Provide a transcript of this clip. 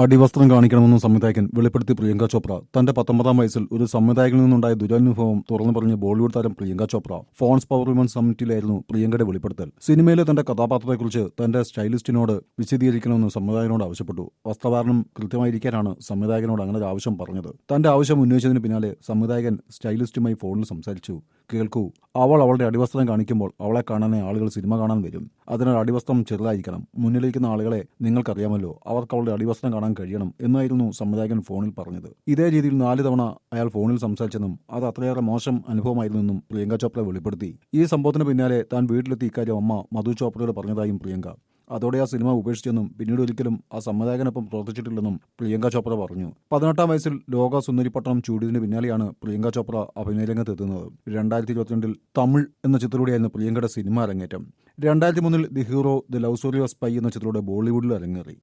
അടിവസ്ത്രം കാണിക്കണമെന്ന് സംവിധായകൻ വെളിപ്പെടുത്തി പ്രിയങ്ക ചോപ്ര. തന്റെ പത്തൊമ്പതാം വയസ്സിൽ ഒരു സംവിധായകനിൽ നിന്നുണ്ടായ ദുരനുഭവം തുറന്നു പറഞ്ഞ ബോളിവുഡ് താരം Priyanka Chopra. Forbes power women സമ്മിറ്റിലായിരുന്നു പ്രിയങ്കയുടെ വെളിപ്പെടുത്തൽ. സിനിമയിലെ തന്റെ കഥാപാത്രത്തെക്കുറിച്ച് തന്റെ സ്റ്റൈലിസ്റ്റിനോട് വിശദീകരിക്കണമെന്ന് സംവിധായകനോട് ആവശ്യപ്പെട്ടു. വസ്ത്രധാരണം കൃത്യമായിരിക്കാനാണ് സംവിധായകനോട് അങ്ങനെ ആവശ്യം പറഞ്ഞത്. തന്റെ ആവശ്യം ഉന്നയിച്ചതിന് പിന്നാലെ സംവിധായകൻ സ്റ്റൈലിസ്റ്റുമായി ഫോണിൽ സംസാരിച്ചു. കേൾക്കൂ. അവൾ അവളുടെ അടിവസ്ത്രം കാണിക്കുമ്പോൾ അവളെ കാണാനേ ആളുകൾ സിനിമ കാണാൻ വരും. അതിനാൽ അടിവസ്ത്രം ചെറുതായിരിക്കണം. മുന്നിലിരിക്കുന്ന ആളുകളെ നിങ്ങൾക്കറിയാമല്ലോ അവർക്ക് അവളുടെ അടിവസ്ത്രം കാണാൻ കഴിയണം എന്നായിരുന്നു സംവിധായകൻ ഫോണിൽ പറഞ്ഞത്. ഇതേ രീതിയിൽ നാല് തവണ അയാൾ ഫോണിൽ സംസാരിച്ചെന്നും അത് അത്രയേറെ മോശം അനുഭവമായിരുന്നെന്നും പ്രിയങ്ക ചോപ്ര വെളിപ്പെടുത്തി. ഈ സംഭവത്തിന് പിന്നാലെ താൻ വീട്ടിലെത്തി ഇക്കാര്യം അമ്മ മധു ചോപ്രയോട് പറഞ്ഞതായും പ്രിയങ്ക. അതോടെ ആ സിനിമ ഉപേക്ഷിച്ചെന്നും പിന്നീട് ഒരിക്കലും ആ സംവിധായകനൊപ്പം പ്രവർത്തിച്ചിട്ടില്ലെന്നും പ്രിയങ്ക ചോപ്ര പറഞ്ഞു. പതിനെട്ടാം വയസ്സിൽ ലോക സുന്ദരിപ്പട്ടണം ചൂടിയതിന് പിന്നാലെയാണ് പ്രിയങ്ക ചോപ്ര അഭിനയരംഗത്ത് എത്തുന്നത് രണ്ടായിരത്തി ഇരുപത്തിരണ്ടിൽ തമിഴ് എന്ന ചിത്രത്തിലൂടെയായിരുന്നു പ്രിയങ്കയുടെ സിനിമ അരങ്ങേറ്റം. രണ്ടായിരത്തി മൂന്നിൽ the hero the love story of spy എന്ന ചിത്രത്തിലൂടെ ബോളിവുഡിൽ അരങ്ങേറി.